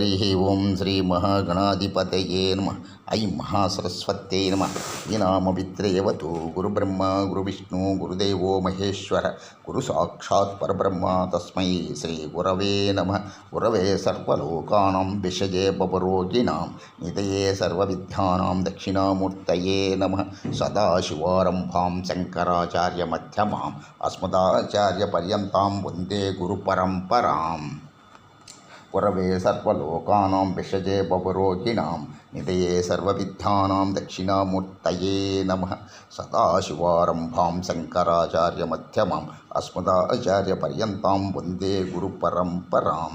హరి ఓం శ్రీ మహాగణాధిపతయే నమ ఐ మహాసరస్వత్యై నమ ఈ గురుబ్రహ్మ గురువిష్ణు గురుదేవో మహేశ్వర గురు సాక్షాత్ పరబ్రహ్మ తస్మై శ్రీ గురవే నమ గురవే సర్వలోకానాం విషజే బపరోగిణాం నితయే సర్వవిద్యానాం దక్షిణామూర్తయే నమ సదాశివారంభాం శంకరాచార్యమధ్యమాం అస్మదాచార్యపర్యంతాం వందే గురుపరంపరాం గురవే సర్వలోకానాం విషజే బభురోగిణాం నిధయే సర్వవిద్యానాం దక్షిణామూర్తయే నమ సదాశివారంభాం శంకరాచార్యమధ్యమాం అస్మదాచార్యపర్యంతాం వందే గురుపరంపరాం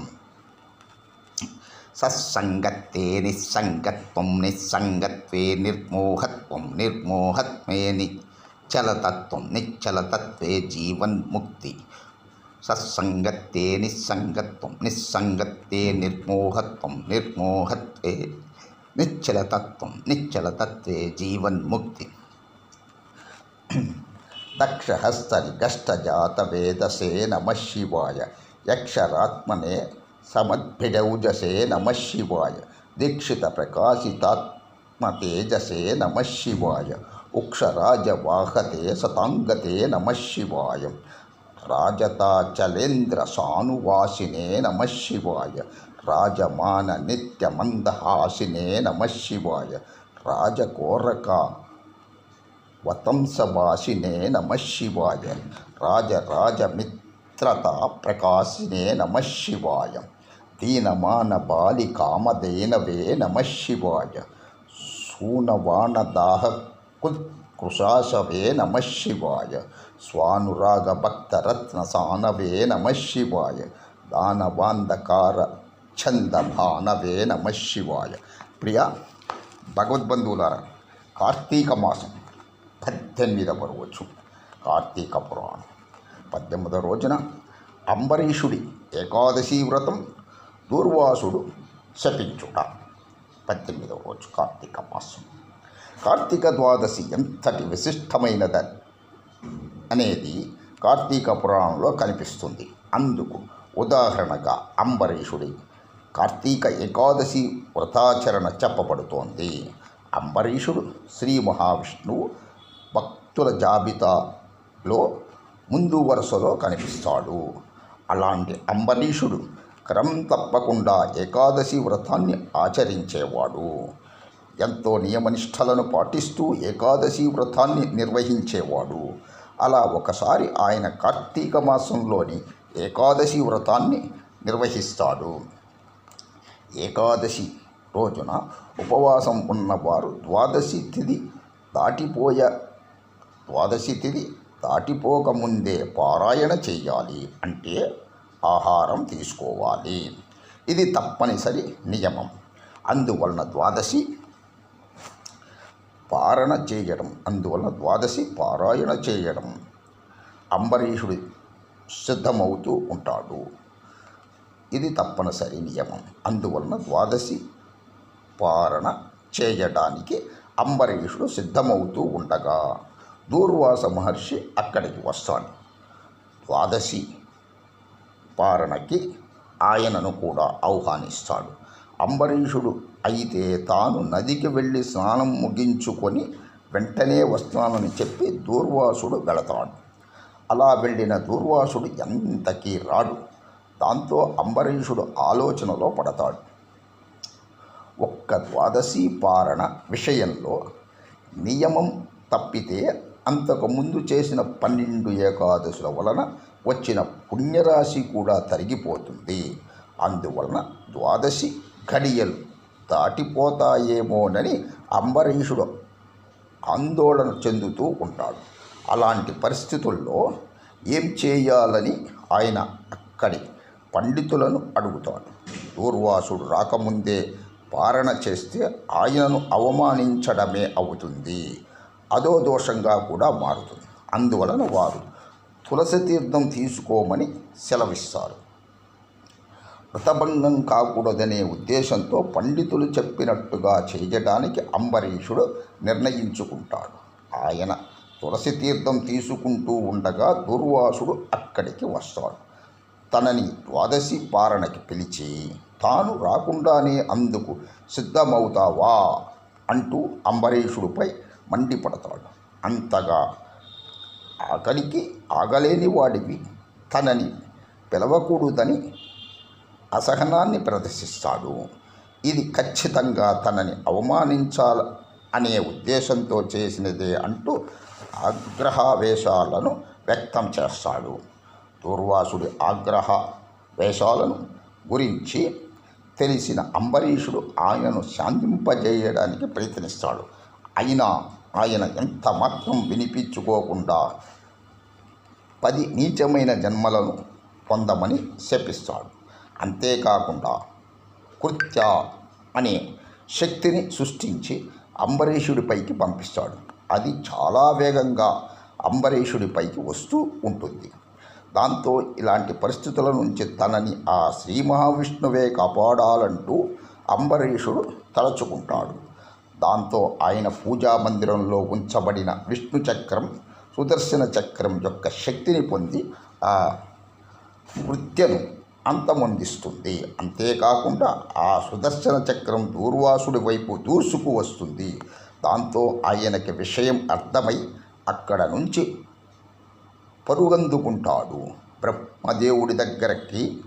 సత్సంగత్తే నిస్సంగత్వం నిస్సంగత్వే నిర్మోహత్వం सत्संगत्ते निस्संगत्व निस्संगत्ते निर्मोहत्व, निर्मोहत्वे निश्चल तत्व निश्चल तत्व जीवन मुक्ति दक्षहस्तरिगष्टजातवेदसे नमः शिवाय, यक्षरात्मने समद्भिडौजसे नमः शिवाय, दीक्षितप्रकाशितात्मतेजसे नमः शिवाय, उक्षराजवाहते सतांगते नमः शिवाय। నమ శివాయ రాజతాచలేంద్ర సానువాసినే నమ శివాయ రాజమాన నిత్యమందహాసినే నమ శివాయ రాజకోరక వతంసవాసినే నమ శివాయ రాజరాజమిత్రత ప్రకాశినే నమ శివాయ దీనమాన బాలి కామధేనవే నమ శివాయ సూనవానదాహ కృషాశవే నమ శివాయ. స్వానురాగ భక్తరత్న సానవే నమ శివాయ. దానవాంధకార ఛందభానవే నమ శివాయ. ప్రియ భగవద్బంధువులారా కార్తీక మాసం పద్దెనిమిదవ రోజు కార్తీక పురాణం. పద్దెనిమిదవ రోజున అంబరీషుడి ఏకాదశి వ్రతం దూర్వాసుడు శపించుట. పద్దెనిమిదవ రోజు కార్తీక మాసం. కార్తీక ద్వాదశి ఎంతటి విశిష్టమైనద అనేది కార్తీక పురాణంలో కనిపిస్తుంది. అందుకు ఉదాహరణగా అంబరీషుడి కార్తీక ఏకాదశి వ్రతాచరణ చెప్పబడుతోంది. అంబరీషుడు శ్రీ మహావిష్ణువు భక్తుల జాబితాలో ముందు వరుసలో కనిపిస్తాడు. అలాంటి అంబరీషుడు క్రమం తప్పకుండా ఏకాదశి వ్రతాన్ని ఆచరించేవాడు. ఎంతో నియమనిష్టలను పాటిస్తూ ఏకాదశి వ్రతాన్ని నిర్వహించేవాడు. అలా ఒకసారి ఆయన కార్తీక మాసంలోని ఏకాదశి వ్రతాన్ని నిర్వహిస్తాడు. ఏకాదశి రోజున ఉపవాసం ఉన్నవారు ద్వాదశి తిథి దాటిపోయ ద్వాదశి తిథి దాటిపోకముందే పారాయణ చేయాలి. అంటే ఆహారం తీసుకోవాలి. ఇది తప్పనిసరి నియమం. అందువలన ద్వాదశి పారణ చేయడం అందువల్ల ద్వాదశి పారాయణ చేయడం. అంబరీషుడు సిద్ధమవుతూ ఉంటాడు. ఇది తప్పనిసరి నియమం. అందువలన ద్వాదశి పారణ చేయడానికి అంబరీషుడు సిద్ధమవుతూ ఉండగా దూర్వాస మహర్షి అక్కడికి వస్తాడు. ద్వాదశి పారణకి ఆయనను కూడా ఆహ్వానిస్తాడు. అంబరీషుడు అయితే తాను నదికి వెళ్ళి స్నానం ముగించుకొని వెంటనే వస్తానని చెప్పి దూర్వాసుడు వెళతాడు. అలా వెళ్ళిన దూర్వాసుడు ఎంతకీ రాడు. దాంతో అంబరీషుడు ఆలోచనలో పడతాడు. ఒక్క ద్వాదశి పారణ విషయంలో నియమం తప్పితే అంతకుముందు చేసిన పన్నెండు ఏకాదశుల వలన వచ్చిన పుణ్యరాశి కూడా తరిగిపోతుంది. అందువలన ద్వాదశి ఘడియలు దాటిపోతాయేమోనని అంబరీషుడు ఆందోళన చెందుతూ ఉంటాడు. అలాంటి పరిస్థితుల్లో ఏం చేయాలని ఆయన అక్కడి పండితులను అడుగుతాడు. దూర్వాసుడు రాకముందే పారణ చేస్తే ఆయనను అవమానించడమే అవుతుంది. అదో దోషంగా కూడా మారుతుంది. అందువలన వారు తులసి తీర్థం తీసుకోమని సెలవిస్తారు. వ్రతభంగం కాకూడదనే ఉద్దేశంతో పండితులు చెప్పినట్టుగా చేయడానికి అంబరీషుడు నిర్ణయించుకుంటాడు. ఆయన తులసి తీర్థం తీసుకుంటూ ఉండగా దుర్వాసుడు అక్కడికి వస్తాడు. తనని ద్వాదశి పారణకి పిలిచి తాను రాకుండానే అందుకు సిద్ధమవుతావా? అంటూ అంబరీషుడిపై మండిపడతాడు. అంతగా ఆకలికి ఆగలేని వాడివి. తనని పిలవకూడదని అసహనాన్ని ప్రదర్శిస్తాడు. ఇది ఖచ్చితంగా తనని అవమానించాల అనే ఉద్దేశంతో చేసినదే అంటూ ఆగ్రహావేశాలను వ్యక్తం చేస్తాడు. దూర్వాసుడి ఆగ్రహ వేషాలను గురించి తెలిసిన అంబరీషుడు ఆయనను శాంతింపజేయడానికి ప్రయత్నిస్తాడు. అయినా ఆయన ఎంత మాత్రం వినిపించుకోకుండా పది నీచమైన జన్మలను పొందమని శపిస్తాడు. అంతేకాకుండా కృత్య అనే శక్తిని సృష్టించి అంబరీషుడిపైకి పంపిస్తాడు. అది చాలా వేగంగా అంబరీషుడిపైకి వస్తూ ఉంటుంది. దాంతో ఇలాంటి పరిస్థితుల నుంచి తనని ఆ శ్రీ మహావిష్ణువే కాపాడాలంటూ అంబరీషుడు తలచుకుంటాడు. దాంతో ఆయన పూజా మందిరంలో ఉంచబడిన విష్ణు చక్రం సుదర్శన చక్రం యొక్క శక్తిని పొంది ఆ వృత్యను అంతమొందిస్తుంది. అంతేకాకుండా ఆ సుదర్శన చక్రం దూర్వాసుడి వైపు దూసుకు వస్తుంది. దాంతో ఆయనకి విషయం అర్థమై అక్కడ నుంచి పరుగందుకుంటాడు. బ్రహ్మదేవుడి దగ్గరికి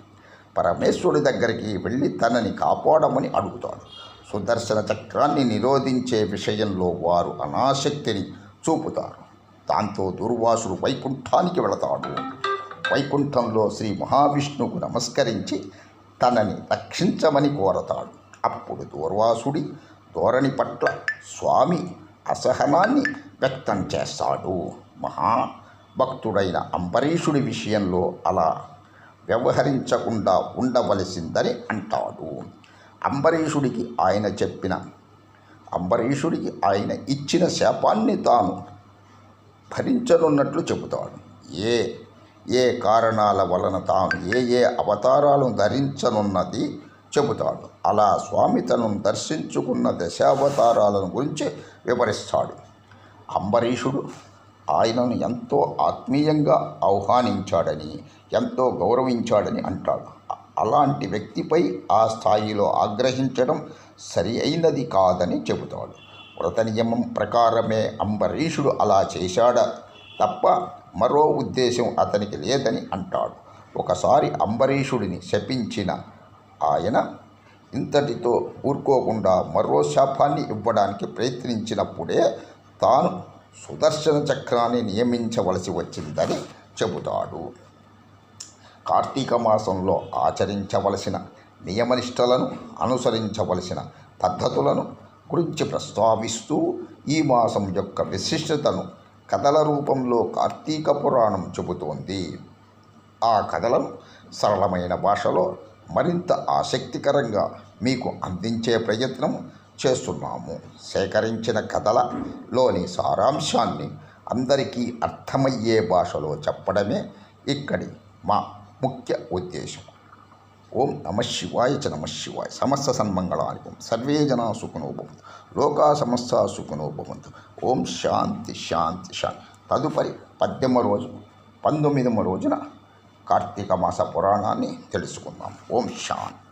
పరమేశ్వరుడి దగ్గరికి వెళ్ళి తనని కాపాడమని అడుగుతాడు. సుదర్శన చక్రాన్ని నిరోధించే విషయంలో వారు అనాశక్తిని చూపుతారు. దాంతో దుర్వాసుడు వైకుంఠానికి వెళతాడు. వైకుంఠంలో శ్రీ మహావిష్ణువుకు నమస్కరించి తనని రక్షించమని కోరతాడు. అప్పుడు దూర్వాసుడి ధోరణి పట్ల స్వామి అసహనాన్ని వ్యక్తం చేస్తాడు. మహా భక్తుడైన అంబరీషుడి విషయంలో అలా వ్యవహరించకుండా ఉండవలసిందని అంటాడు. అంబరీషుడికి ఆయన చెప్పిన అంబరీషుడికి ఆయన ఇచ్చిన శాపాన్ని తాను భరించనున్నట్లు చెబుతాడు. ఏ ఏ కారణాల వలన తాను ఏ ఏ అవతారాలను ధరించనున్నది చెబుతాడు. అలా స్వామి తనను దర్శించుకున్న దశావతారాలను గురించి వివరిస్తాడు. అంబరీషుడు ఆయనను ఎంతో ఆత్మీయంగా ఆహ్వానించాడని ఎంతో గౌరవించాడని అంటాడు. అలాంటి వ్యక్తిపై ఆ స్థాయిలో ఆగ్రహించడం సరి అయినది కాదని చెబుతాడు. వ్రత నియమం ప్రకారమే అంబరీషుడు అలా చేశాడా? తప్ప మరో ఉద్దేశం అతనికి లేదని అంటాడు. ఒకసారి అంబరీషుడిని శపించిన ఆయన ఇంతటితో ఊరుకోకుండా మరో శాపాన్ని ఇవ్వడానికి ప్రయత్నించినప్పుడే తాను సుదర్శన చక్రాన్ని నియమించవలసి వచ్చిందని చెబుతాడు. కార్తీక మాసంలో ఆచరించవలసిన నియమనిష్టలను అనుసరించవలసిన పద్ధతులను గురించి ప్రస్తావిస్తూ ఈ మాసం యొక్క విశిష్టతను కథల రూపంలో కార్తీక పురాణం చెబుతోంది. ఆ కథలను సరళమైన భాషలో మరింత ఆసక్తికరంగా మీకు అందించే ప్రయత్నం చేస్తున్నాము. సేకరించిన కథలలోని సారాంశాన్ని అందరికీ అర్థమయ్యే భాషలో చెప్పడమే ఇక్కడి మా ముఖ్య ఉద్దేశం. ఓం నమ శివాయ చ నమ శివాయ. సమస్త సన్మంగళానికం సర్వే జనా సుఖనో భవంతు లోకా సమస్త సుఖనో భవంతు ఓం శాంతి శాంతి శాంతి. తదుపరి పద్దెమ రోజు. పంతొమ్మిదవ రోజున కార్తీక మాస పురాణాన్ని తెలుసుకుందాం. ఓం శాంతి.